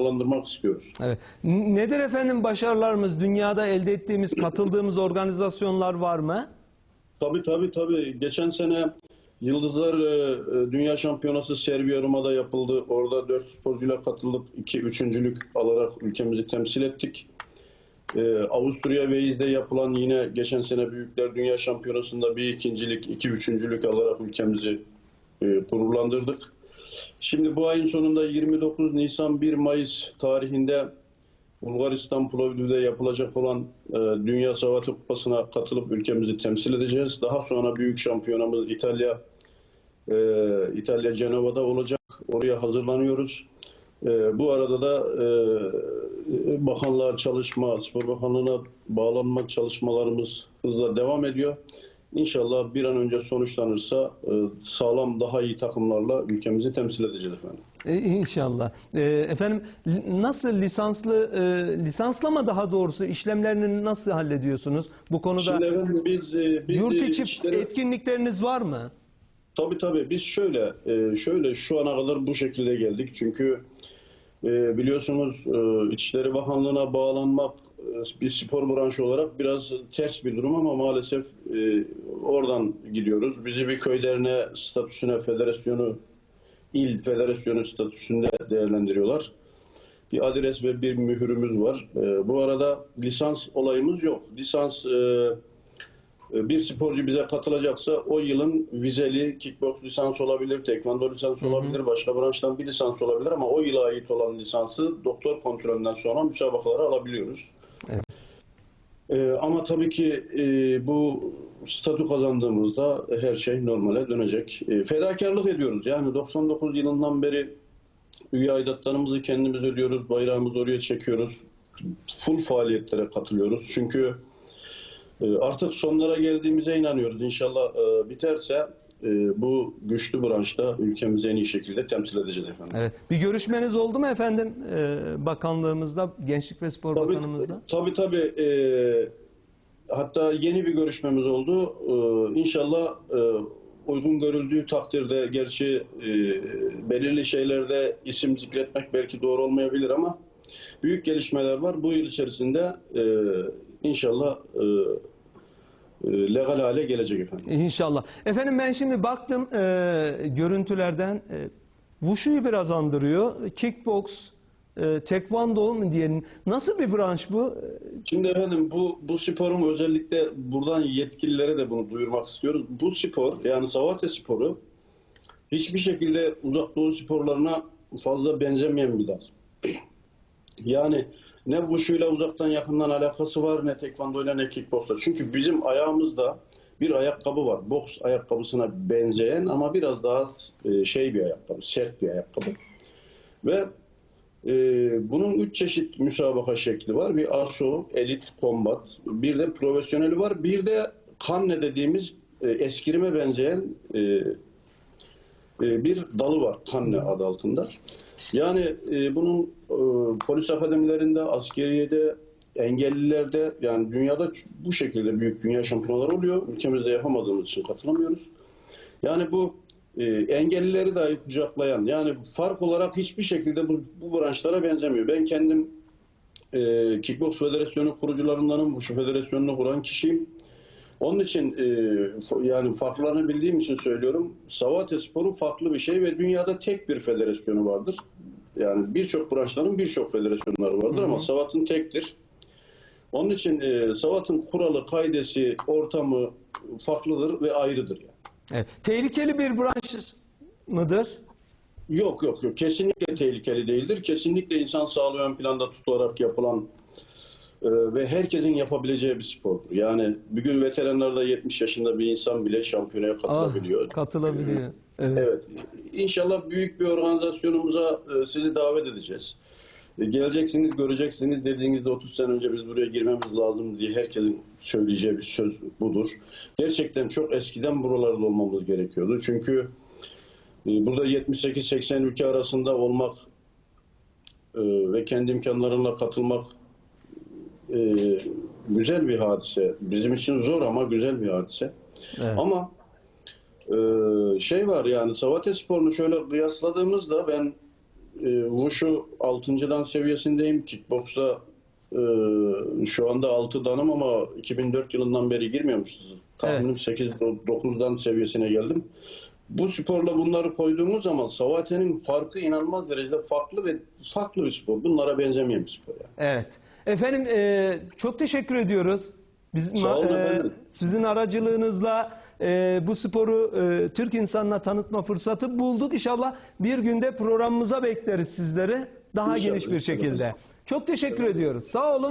cezalandırmak istiyoruz. Evet. Nedir efendim başarılarımız? Dünyada elde ettiğimiz, katıldığımız organizasyonlar var mı? Tabii tabii tabii. Geçen sene Yıldızlar e, e, Dünya Şampiyonası Serbiya Roma'da yapıldı. Orada 4 sporcuyla katılıp 2 üçüncülük alarak ülkemizi temsil ettik. E, Avusturya Veys'de yapılan yine geçen sene Büyükler Dünya Şampiyonası'nda bir ikincilik, iki üçüncülük alarak ülkemizi e, gururlandırdık. Şimdi bu ayın sonunda 29 Nisan 1 Mayıs tarihinde Bulgaristan Plovdiv'de yapılacak olan e, Dünya Savatı Kupası'na katılıp ülkemizi temsil edeceğiz. Daha sonra büyük şampiyonamız İtalya e, İtalya Cenova'da olacak. Oraya hazırlanıyoruz. E, bu arada da e, bakanlığa çalışma, Spor Bakanlığı'na bağlanma çalışmalarımız hızla devam ediyor. İnşallah bir an önce sonuçlanırsa e, sağlam daha iyi takımlarla ülkemizi temsil edeceğiz efendim. E, inşallah. E, efendim nasıl lisanslı, e, lisanslama daha doğrusu işlemlerini nasıl hallediyorsunuz? Bu konuda Şimdi efendim biz, e, biz yurt içi işleri- etkinlikleriniz var mı? Tabii tabii biz şöyle e, şöyle şu ana kadar bu şekilde geldik çünkü e, biliyorsunuz e, İçişleri Bakanlığı'na bağlanmak e, bir spor branşı olarak biraz ters bir durum ama maalesef e, oradan gidiyoruz. Bizi bir köy derneği statüsüne federasyonu il federasyonu statüsünde değerlendiriyorlar. Bir adres ve bir mühürümüz var. E, bu arada lisans olayımız yok. Lisans bir sporcu bize katılacaksa o yılın vizeli kickbox lisans olabilir, tekvando lisans olabilir, başka branştan bir lisans olabilir ama o yıla ait olan lisansı doktor kontrolünden sonra müsabakalara alabiliyoruz. Evet. Ee, ama tabii ki e, bu statü kazandığımızda her şey normale dönecek. E, fedakarlık ediyoruz. Yani 99 yılından beri üye aidatlarımızı kendimiz ödüyoruz, bayrağımızı oraya çekiyoruz. Full faaliyetlere katılıyoruz. Çünkü e, Artık sonlara geldiğimize inanıyoruz. İnşallah e, biterse e, bu güçlü branşta ülkemizi en iyi şekilde temsil edeceğiz efendim. Evet. Bir görüşmeniz oldu mu efendim e, bakanlığımızda, Gençlik ve Spor? Tabii tabii. e, hatta yeni bir görüşmemiz oldu. İnşallah uygun görüldüğü takdirde gerçi belirli şeylerde isim zikretmek belki doğru olmayabilir ama büyük gelişmeler var. Bu yıl içerisinde inşallah legal hale gelecek efendim. İnşallah. Efendim ben şimdi baktım e, görüntülerden e, Wushu'yu biraz andırıyor. Kickbox, e, Taekwondo mu diyelim. Nasıl bir branş bu? Şimdi efendim bu bu sporun özellikle buradan yetkililere de bunu duyurmak istiyoruz. Bu spor yani Savate sporu hiçbir şekilde uzak doğu sporlarına fazla benzemeyen bir dal. Yani ne wushu'yla uzaktan yakından alakası var ne tekvando ile ne kickboxla. Çünkü bizim ayağımızda bir ayakkabı var. Boks ayakkabısına benzeyen ama biraz daha e, şey bir ayakkabı, sert bir ayakkabı. Ve e, bunun üç çeşit müsabaka şekli var. Bir ASO, Elit Combat, bir de profesyoneli var. Bir de kanne dediğimiz e, eskirime benzeyen e, e, bir dalı var kanne adı altında. Yani e, bunun e, polis akademilerinde, askeriyede, engellilerde yani dünyada bu şekilde büyük dünya şampiyonaları oluyor. Ülkemizde yapamadığımız için katılamıyoruz. Yani bu e, engellileri dahi kucaklayan yani fark olarak hiçbir şekilde bu, bu branşlara benzemiyor. Ben kendim e, Kickbox Federasyonu kurucularındanım. Bu şu federasyonunu kuran kişiyim. Onun için e, yani farklarını bildiğim için söylüyorum. Savate sporu farklı bir şey ve dünyada tek bir federasyonu vardır. Yani birçok branşların birçok federasyonları vardır ama Savat'ın tektir. Onun için e, Savat'ın kuralı, kaidesi, ortamı farklıdır ve ayrıdır. Yani. Evet. Tehlikeli bir branş mıdır? Yok yok yok kesinlikle tehlikeli değildir. Kesinlikle insan sağlığı ön planda tutularak yapılan ve herkesin yapabileceği bir spordur. Yani bugün veteranlarda 70 yaşında bir insan bile şampiyonaya katılabiliyor. Ah, katılabiliyor. Evet. Evet. İnşallah büyük bir organizasyonumuza e, sizi davet edeceğiz. E, Geleceksiniz, göreceksiniz dediğinizde 30 sene önce biz buraya girmemiz lazım diye herkesin söyleyeceği bir söz budur. Gerçekten çok eskiden buralarda olmamız gerekiyordu. Çünkü e, burada 78-80 ülke arasında olmak ve kendi imkanlarıyla katılmak e, güzel bir hadise. Bizim için zor ama güzel bir hadise. Evet. Ama e, şey var yani Savate Spor'unu şöyle kıyasladığımızda ben e, Wushu 6. dan seviyesindeyim. Kickbox'a e, şu anda 6 danım ama 2004 yılından beri girmiyormuşuz. Tahminim 8-9 dan seviyesine geldim. Bu sporla bunları koyduğumuz zaman Savate'nin farkı inanılmaz derecede farklı ve farklı bir spor. Bunlara benzemeyen bir spor yani. Evet. Efendim e, çok teşekkür ediyoruz. Biz Sağ olun e, sizin aracılığınızla e, bu sporu e, Türk insanına tanıtma fırsatı bulduk. İnşallah bir günde programımıza bekleriz sizleri daha İnşallah, geniş bir şekilde. Çok teşekkür ediyoruz. Sağ olun.